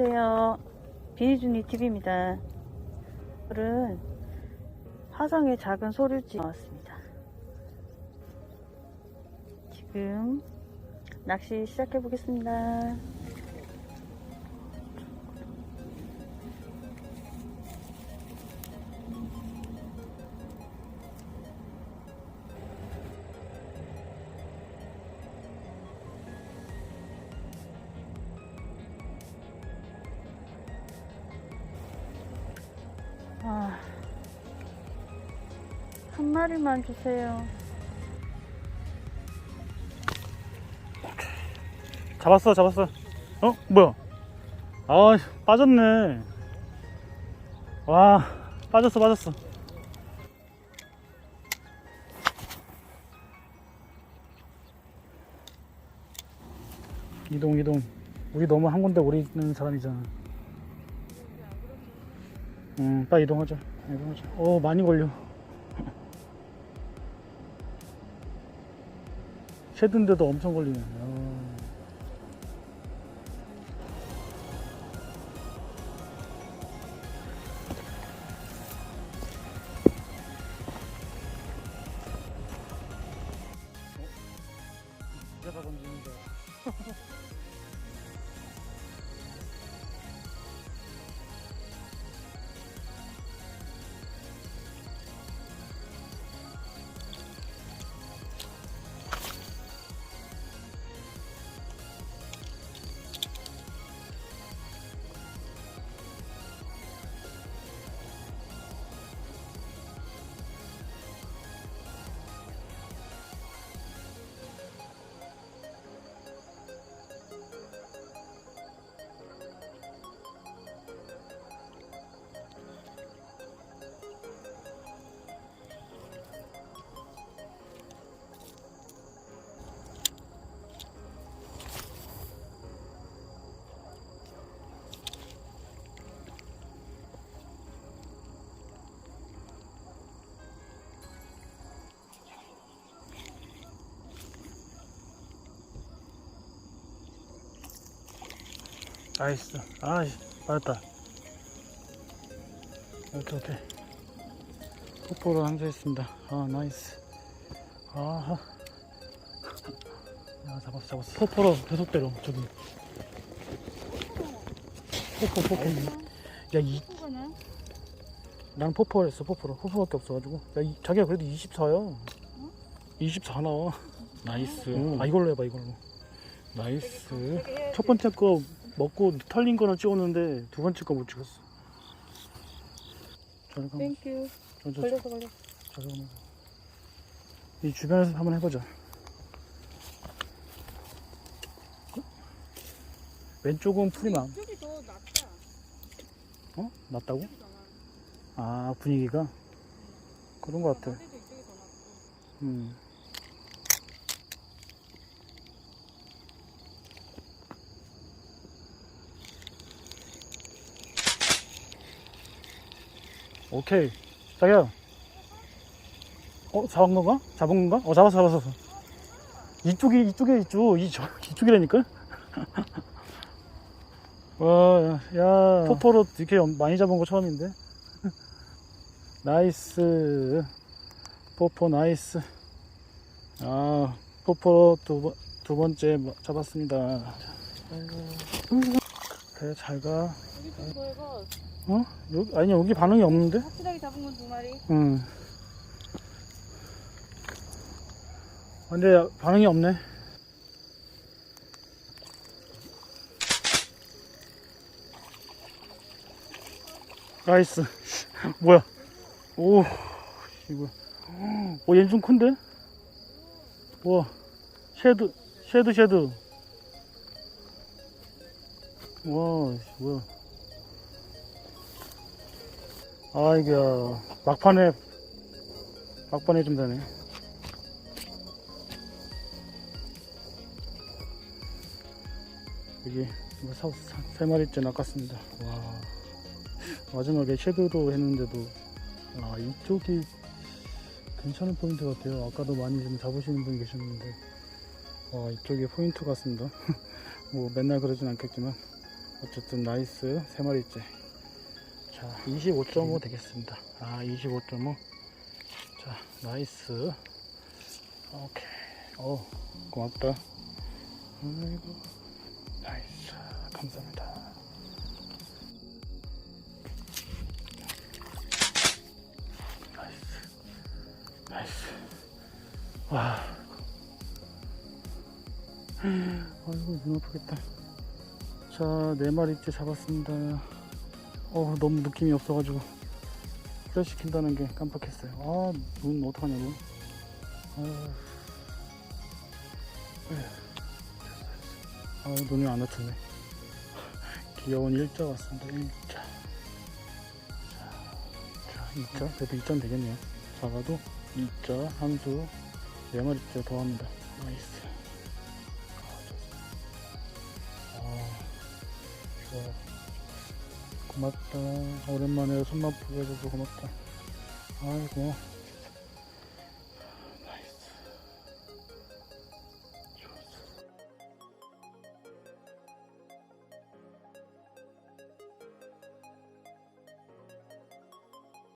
안녕하세요. 비니준이 TV입니다. 오늘은 화성의 작은 소류지 나왔습니다. 지금 낚시 시작해 보겠습니다. 한 마리만 주세요. 잡았어 잡았어. 어? 뭐야? 아 빠졌네. 와 빠졌어 빠졌어. 이동 이동. 우리 너무 한 군데 오래 있는 사람이잖아. 응 빨리 이동하자. 이동하자. 어 많이 걸려 쉐드인데도 엄청 걸리네 아. 내 나이스. 아이, 맞았다. 오케이, 오케이. 포포로 항제했습니다. 아, 나이스. 아하. 야, 잡았어, 잡았어. 포포로 계속대로, 저기. 포포, 포포. 야, 이, 난 포포를 했어, 포포로. 포포밖에 없어가지고. 야, 이, 자기가 그래도 24야. 24 나와. 나이스. 아, 이걸로 해봐, 이걸로. 나이스. 첫 번째 거 먹고 털린 거는 찍었는데 두 번째 거 못 찍었어. 잠깐, 땡큐. 저, 저, 걸려서 걸려. 잠깐만. 이 주변에서 한번 해보자. 왼쪽은 풀이 많. 이쪽이 더 낫다. 어? 낫다고? 아 분위기가 그런 것 같아. 이쪽이 더 낫고. 음. 오케이. 자기야. 어, 잡은 건가? 잡은 건가? 어, 잡았어, 잡았어. 이쪽이, 이쪽에 있죠. 이, 저, 이쪽이라니까? 와, 야. 포포로 이렇게 많이 잡은 거 처음인데? 나이스. 포포 나이스. 아, 포포 두, 번, 두 번째 뭐- 잡았습니다. 그래, 잘 가. 어? 여기, 아니, 여기 반응이 없는데? 확실하게 잡은 건 두 마리. 응. 아, 근데 반응이 없네. 나이스. 뭐야? 오, 이거. 오, 얘는 좀 큰데? 와, 쉐드, 쉐드, 쉐드. 와, 뭐야. 아, 이게, 막판에, 막판에 좀 되네. 여기, 뭐 사, 사, 세 마리째 낚았습니다. 와. 마지막에 섀도우도 했는데도, 아, 이쪽이 괜찮은 포인트 같아요. 아까도 많이 좀 잡으시는 분이 계셨는데, 와, 이쪽이 포인트 같습니다. 뭐, 맨날 그러진 않겠지만, 어쨌든 나이스 세 마리째. 자, 25.5 되겠습니다. 아, 25.5. 자, 나이스. 오케이. 어, 고맙다. 아이고, 나이스. 감사합니다. 나이스. 나이스. 와. 아이고, 눈 아프겠다. 자, 네 마리째 잡았습니다. 어, 너무 느낌이 없어가지고. 프레시 시킨다는 게 깜빡했어요. 아, 눈 어떡하냐고. 아, 아 눈이 안 맞췄네. 귀여운 일자 왔습니다. 일자. 자, 자, 이자. 그래도 이자는 되겠네요. 작아도 이자, 함수, 네 마리째 더 합니다. 나이스. 고맙다. 오랜만에 손맛 보여줘서 고맙다. 아이고.